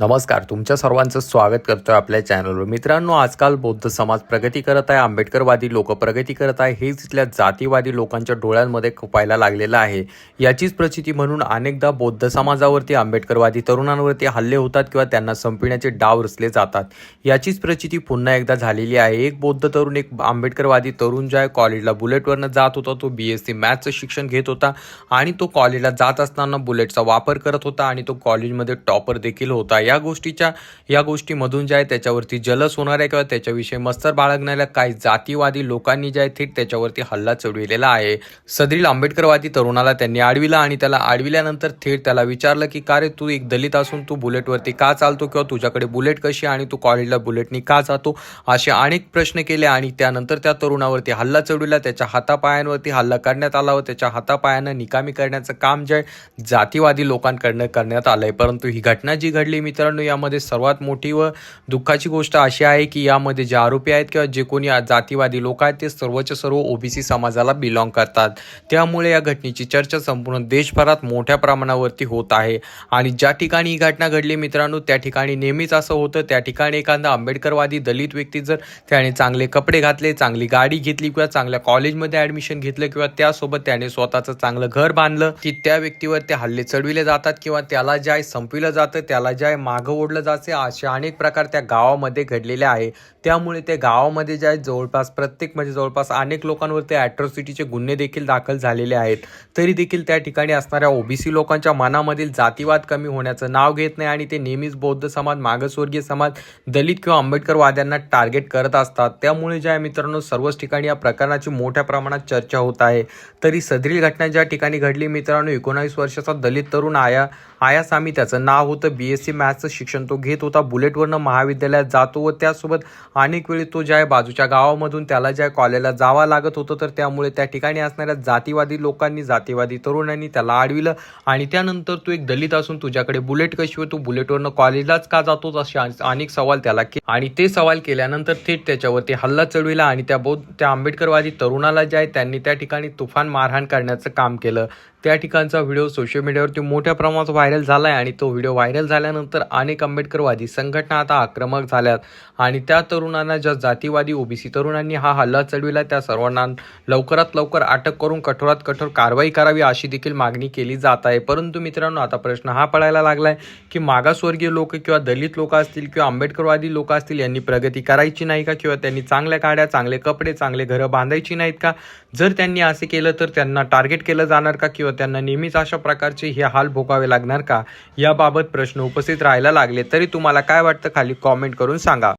नमस्कार तुमच्या सर्वांचं स्वागत करतोय आपल्या चॅनलवर. मित्रांनो आजकाल बौद्ध समाज प्रगती करत आहे आंबेडकरवादी लोक प्रगती करत आहे हेच इथल्या जातीवादी लोकांच्या डोळ्यांमध्ये खुपायला लागलेलं आहे. याचीच प्रचिती म्हणून अनेकदा बौद्ध समाजावरती आंबेडकरवादी तरुणांवरती हल्ले होतात किंवा त्यांना संपविण्याचे डाव रचले जातात. याचीच प्रचिती पुन्हा एकदा झालेली आहे. एक बौद्ध तरुण एक आंबेडकरवादी तरुण जो आहे कॉलेजला बुलेटवरनं जात होता तो बी एस सी मॅथ्सचं शिक्षण घेत होता आणि तो कॉलेजला जात असताना बुलेटचा वापर करत होता आणि तो कॉलेजमध्ये टॉपर देखील होता. या गोष्टीच्या या गोष्टीमधून जे आहे त्याच्यावरती जलस होणाऱ्या किंवा त्याच्याविषयी मस्तर बाळगणाऱ्या काही जातीवादी लोकांनी जे आहे थेट त्याच्यावरती हल्ला चढविलेला आहे. सदरील आंबेडकरवादी तरुणाला त्यांनी आडविला आणि त्याला आडविल्यानंतर थेट त्याला विचारलं की का रे तू एक दलित असून तू बुलेटवरती का चालतो किंवा तुझ्याकडे बुलेट कशी आहे आणि तू कॉलेजला बुलेटनी का जातो? असे अनेक प्रश्न केले आणि त्यानंतर त्या तरुणावरती हल्ला चढविला. त्याच्या हातापायांवरती हल्ला करण्यात आला व त्याच्या हातापायानं निकामी करण्याचं काम जे आहे जातीवादी लोकांकडनं करण्यात आलंय. परंतु ही घटना जी घडली मित्रांनो यामध्ये सर्वात मोठी व दुःखाची गोष्ट अशी आहे की यामध्ये जे आरोपी आहेत किंवा जे कोणी जातीवादी लोक आहेत ते सर्वच्या सर्व ओबीसी समाजाला बिलॉंग करतात. त्यामुळे या घटनेची चर्चा संपूर्ण देशभरात मोठ्या प्रमाणावरती होत आहे. आणि ज्या ठिकाणी ही घटना घडली मित्रांनो त्या ठिकाणी नेहमीच असं होतं. त्या ठिकाणी एखादा आंबेडकरवादी दलित व्यक्ती जर त्याने चांगले कपडे घातले चांगली गाडी घेतली किंवा चांगल्या कॉलेजमध्ये ॲडमिशन घेतलं किंवा त्यासोबत त्याने स्वतःचं चांगलं घर बांधलं की त्या व्यक्तीवर ते हल्ले चढविले जातात किंवा त्याला ज्या संपविलं जातं त्याला ज्या मागं ओढलं जाते. असे अनेक प्रकार त्या गावामध्ये घडलेले आहे. त्यामुळे त्या गावामध्ये जे आहे जवळपास प्रत्येक म्हणजे जवळपास अनेक लोकांवरती ॲट्रॉसिटीचे गुन्हे देखील दाखल झालेले आहेत. तरी देखील त्या ठिकाणी असणाऱ्या ओबीसी लोकांच्या मनामधील जातीवाद कमी होण्याचं नाव घेत नाही आणि ते नेहमीच बौद्ध समाज मागासवर्गीय समाज दलित किंवा आंबेडकरवाद्यांना टार्गेट करत असतात. त्यामुळे जे आहे मित्रांनो सर्वच ठिकाणी या प्रकरणाची मोठ्या प्रमाणात चर्चा होत आहे. तरी सदरील घटना ज्या ठिकाणी घडली मित्रांनो एकोणावीस वर्षाचा दलित तरुण आया आया सामी त्याचं नाव होतं बी एस सी मॅथ्सचं शिक्षण तो घेत होता. बुलेटवरनं महाविद्यालयात जातो व त्यासोबत अनेक वेळी तो ज्या आहे बाजूच्या गावामधून त्याला ज्या कॉलेजला जावं लागत होतं तर त्यामुळे त्या ठिकाणी असणाऱ्या जातीवादी लोकांनी जातीवादी तरुणांनी त्याला अडविलं आणि त्यानंतर तू एक दलित असून तुझ्याकडे बुलेट कशी व तू बुलेटवरनं कॉलेजलाच का जातोच असे अनेक सवाल त्याला के आणि ते सवाल केल्यानंतर थेट त्याच्यावरती हल्ला चढविला आणि त्या बौद्ध त्या आंबेडकरवादी तरुणाला जे आहे त्यांनी त्या ठिकाणी तुफान मारहाण करण्याचं काम केलं. त्या ठिकाणचा व्हिडिओ सोशल मीडियावरती मोठ्या प्रमाणात व्हायरल झाला आहे आणि तो व्हिडिओ व्हायरल झाल्यानंतर अनेक आंबेडकरवादी संघटना आता आक्रमक झाल्यात. आणि त्या तरुणांना ज्या जातीवादी ओबीसी तरुणांनी हा हल्ला चढविला त्या सर्वांना लवकरात लवकर अटक करून कठोरात कठोर कारवाई करावी अशी देखील मागणी केली जात आहे. परंतु मित्रांनो आता प्रश्न हा पडायला लागला आहे की मागासवर्गीय लोक किंवा दलित लोक असतील किंवा आंबेडकरवादी लोक असतील यांनी प्रगती करायची नाही का? किंवा त्यांनी चांगल्या गाड्या चांगले कपडे चांगले घरं बांधायची नाहीत का? जर त्यांनी असे केलं तर त्यांना टार्गेट केलं जाणार का? किंवा त्यांना नेहमीच अशा प्रकारचे हे हाल भोगावे लागणार का? याबाबत प्रश्न उपस्थित राहायला लागले. तरी तुम्हाला काय वाटतं? खाली कॉमेंट करून सांगा.